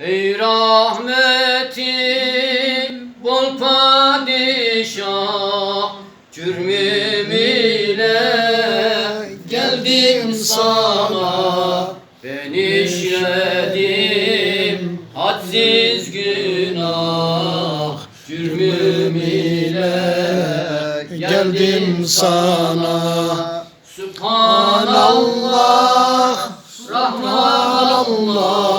Ey rahmeti bol padişah Cürmüm ile geldim sana. Ben işledim hadsiz günah Cürmüm ile geldim sana. Subhanallah Rahmanallah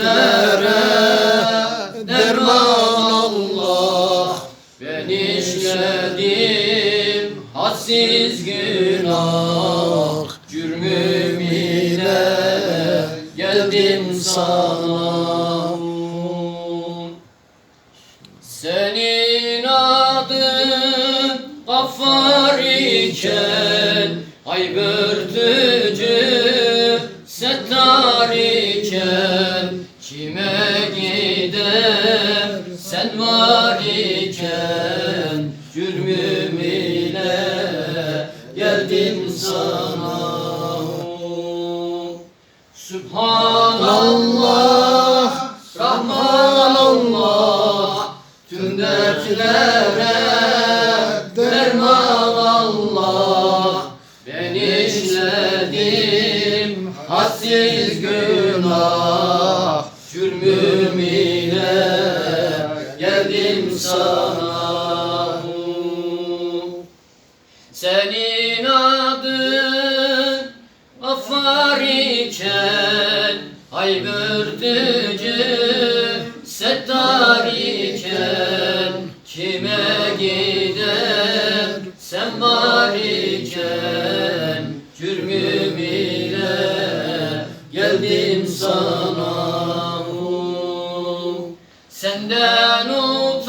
dertlere derman Allah. Ben işledim hadsiz günah. Cürmüm ile geldim sana. Senin adın Gaffar iken Haybırtıcı Settar sen var iken Cürmüm ile geldim sana. Subhanallah Rahmanallah Tüm dertlere derman Allah. Ben işledim hadsiz günah Cürmüm ile sana Senin adın Affar iken Haybırtıcı Settar iken Kime gider sen var iken Cürmüm ile geldim sana Senden utanmadım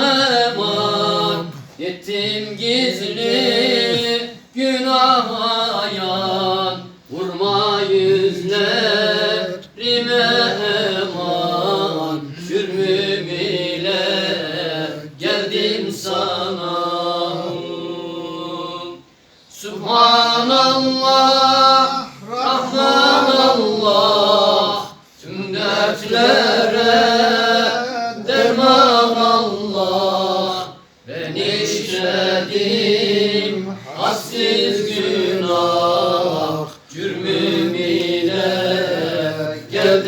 hemen. Ettim gizli günaha yan Vurma yüzlerime eman Cürmüm ile geldim sana. Subhanallah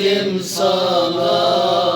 verdim sana.